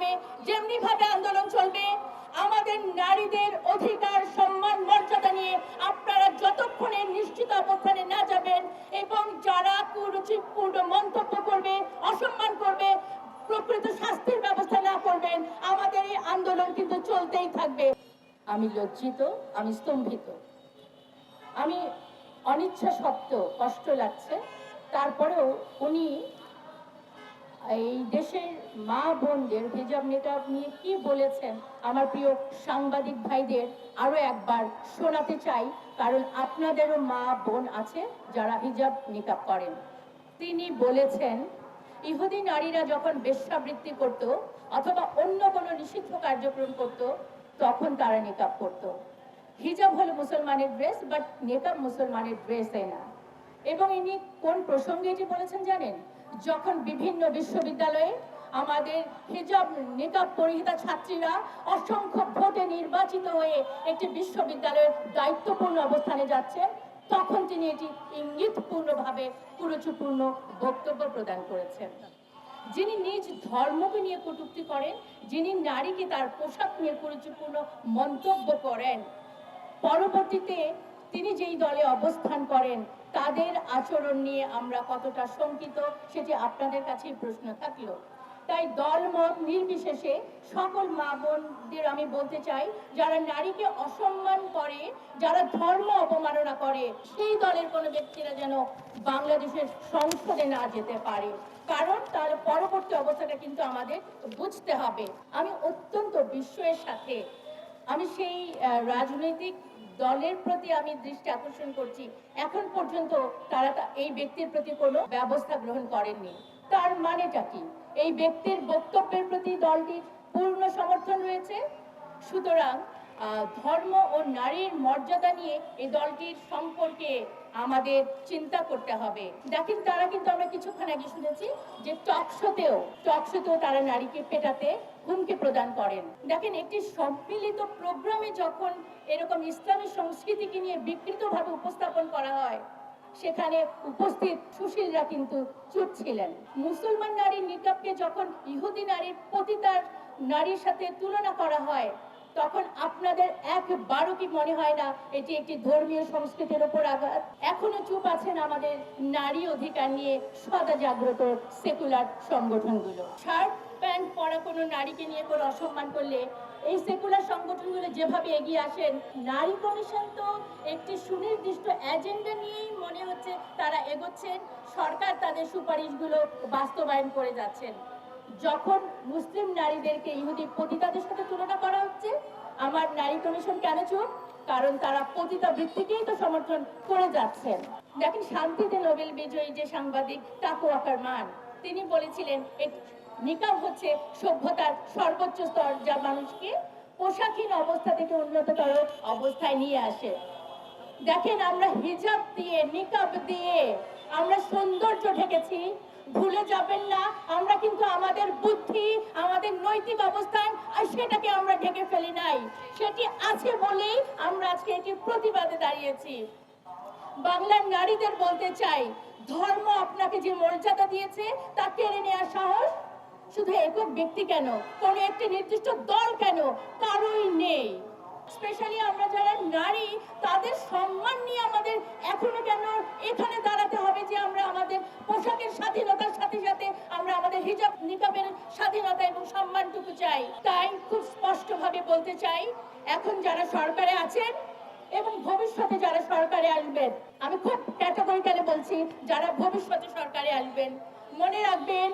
হবে যেমনি ভাবে আন্দোলন চলবে, আমাদের নারীদের অধিকার, সম্মান, মর্যাদা নিয়ে আপনারা যতক্ষণে নিশ্চিত অবস্থানে না যাবেন এবং যারা কুরুচিপূর্ণ মন্তব্য করবে, অসম্মান করবে, প্রকৃত শাস্তির ব্যবস্থা না করবেন, আমাদের এই আন্দোলন কিন্তু চলতেই থাকবে। আমি লজ্জিত, আমি স্তম্ভিত। আমি অনিচ্ছা সত্ত্বেও কষ্ট লাগছে। তারপরেও উনি এই দেশের মা বোনদের, হিজাব নেকাব নিয়ে কি বলেছেন? আমার প্রিয় সাংবাদিক ভাইদের আরও একবার শোনাতে চাই, কারণ আপনাদেরও মা বোন আছে যারা হিজাব নিকাব করেন। তিনি বলেছেন, ইহুদি নারীরা যখন বেশ্যাবৃত্তি করত অথবা অন্য কোনো নিষিদ্ধ কার্যক্রম করত, তখন তারা নিকাব করত। হিজাব হলো মুসলমানের ড্রেস, বাট নেকাব মুসলমানের ড্রেসে না। এবং ইনি কোন প্রসঙ্গে এটি বলেছেন জানেন? যখন বিভিন্ন বিশ্ববিদ্যালয়ে আমাদের হিজাব নিকাব পরিহিতা ছাত্রীরা অসংখ্য ভোটে নির্বাচিত হয়ে একটি বিশ্ববিদ্যালয়ের দায়িত্বপূর্ণ অবস্থানে যাচ্ছেন তখন তিনি এটি ইঙ্গিতপূর্ণভাবে কুরুচিপূর্ণ বক্তব্য প্রদান করেছেন। যিনি নিজ ধর্মকে নিয়ে কটূক্তি করেন, যিনি নারীকে তার পোশাক নিয়ে কুরুচিপূর্ণ মন্তব্য করেন, পরবর্তীতে তিনি যেই দলে অবস্থান করেন তাদের আচরণ নিয়ে আমরা কতটা শঙ্কিত সেটি আপনাদের কাছে প্রশ্ন থাকল। তাই দল মত নির্বিশেষে সকল মা বোনদের আমি বলতে চাই, যারা নারীকে অসম্মান করে, যারা ধর্ম অপমাননা করে, সেই দলের কোনো ব্যক্তিরা যেন বাংলাদেশের সংসদে না যেতে পারে। কারণ তার পরবর্তী অবস্থাটা কিন্তু আমাদের বুঝতে হবে। আমি অত্যন্ত বিস্ময়ের সাথে আমি সেই রাজনৈতিক দলের প্রতি আমি দৃষ্টি আকর্ষণ করছি। এখন পর্যন্ত তারা এই ব্যক্তির প্রতি কোনো ব্যবস্থা গ্রহণ করেননি। তার মানেটা কি? এই ব্যক্তির বক্তব্যের প্রতি দলটির পূর্ণ সমর্থন রয়েছে? সুতরাং ধর্ম ও নারীর মর্যাদা নিয়ে এই দলটির সম্পর্কে আমাদের চিন্তা করতে হবে। দেখেন, তারা কিন্তু আমরা কিছুক্ষণ আগে শুনেছি যে টকশোতেও টকশোতেও তারা নারীকে পেটাতে হুমকি প্রদান করেন। দেখেন, একটি সম্মিলিত প্রোগ্রামে যখন এরকম ইসলামী সংস্কৃতিকে নিয়ে বিকৃতভাবে উপস্থাপন করা হয়, সেখানে উপস্থিত সুশীলরা কিন্তু চুপ ছিলেন। মুসলমান নারীর নিকাবকে যখন ইহুদি নারীর পতিতার নারীর সাথে তুলনা করা হয় তখন আপনাদের একবারও কি মনে হয় না এটি একটি ধর্মীয় সংস্কৃতির উপর আঘাত? এখনও চুপ আছেন আমাদের নারী অধিকার নিয়ে সদা জাগ্রত সেকুলার সংগঠনগুলো। শার্ট, প্যান্ট পরা কোনো নারীকে নিয়ে কোনো অসম্মান করলে এই সেকুলার সংগঠনগুলো যেভাবে এগিয়ে আসেন, নারী কমিশন তো একটি সুনির্দিষ্ট এজেন্ডা নিয়েই মনে হচ্ছে তারা এগোচ্ছেন। সরকার তাদের সুপারিশগুলো বাস্তবায়ন করে যাচ্ছেন। যখন মুসলিম নারীদেরকে ইহুদি পতিতাদের সাথে তুলনা করা হচ্ছে, আমার নারী কমিশন কেন চুপ? কারণ তারা পতিতা বৃত্তিকেই তো সমর্থন করে যাচ্ছেন। দেখেন, শান্তিতে নোবেল বিজয়ী যে সাংবাদিক তাকু মান, তিনি বলেছিলেন নিকাব হচ্ছে সভ্যতার সর্বোচ্চ স্তর যা মানুষকে পোশাকহীন অবস্থা থেকে উন্নততর অবস্থায় নিয়ে আসে। দেখেন, আমরা হিজাব দিয়ে, নিকাব দিয়ে আমরা সৌন্দর্য ঢেকেছি ভুলে যাবেন না, আমরা কিন্তু আমাদের বুদ্ধি, আমাদের নৈতিক অবস্থান সেটাকে আমরা ঢেকে ফেলি নাই। সেটি আছে বলেই আমরা আজকে এটি প্রতিবাদে দাঁড়িয়েছি। বাংলার নারীদের বলতে চাই, ধর্ম আপনাকে যে মর্যাদা দিয়েছে, তা কেড়ে নেওয়ার সাহস? শুধু একক ব্যক্তি কেন? কোন একটি নির্দিষ্ট দল কেন? কারোই নেই স্পেশালি আমরা যারা নারী তাদের সম্মান নিয়ে আমাদের এখনও কেন এখানে দাঁড়াতে হবে যে আমরা আমাদের পোশাকের স্বাধীনতার সাথে সাথে আমরা আমাদের হিজাব নিকাবের স্বাধীনতা সম্মানটুকু চাই, তাই খুব স্পষ্টভাবে বলতে চাই, এখন যারা সরকারে আছেন এবং ভবিষ্যতে যারা সরকারে আসবেন, আমি খুব ক্যাটাগরিক্যালি বলছি, যারা ভবিষ্যতে সরকারে আসবেন, মনে রাখবেন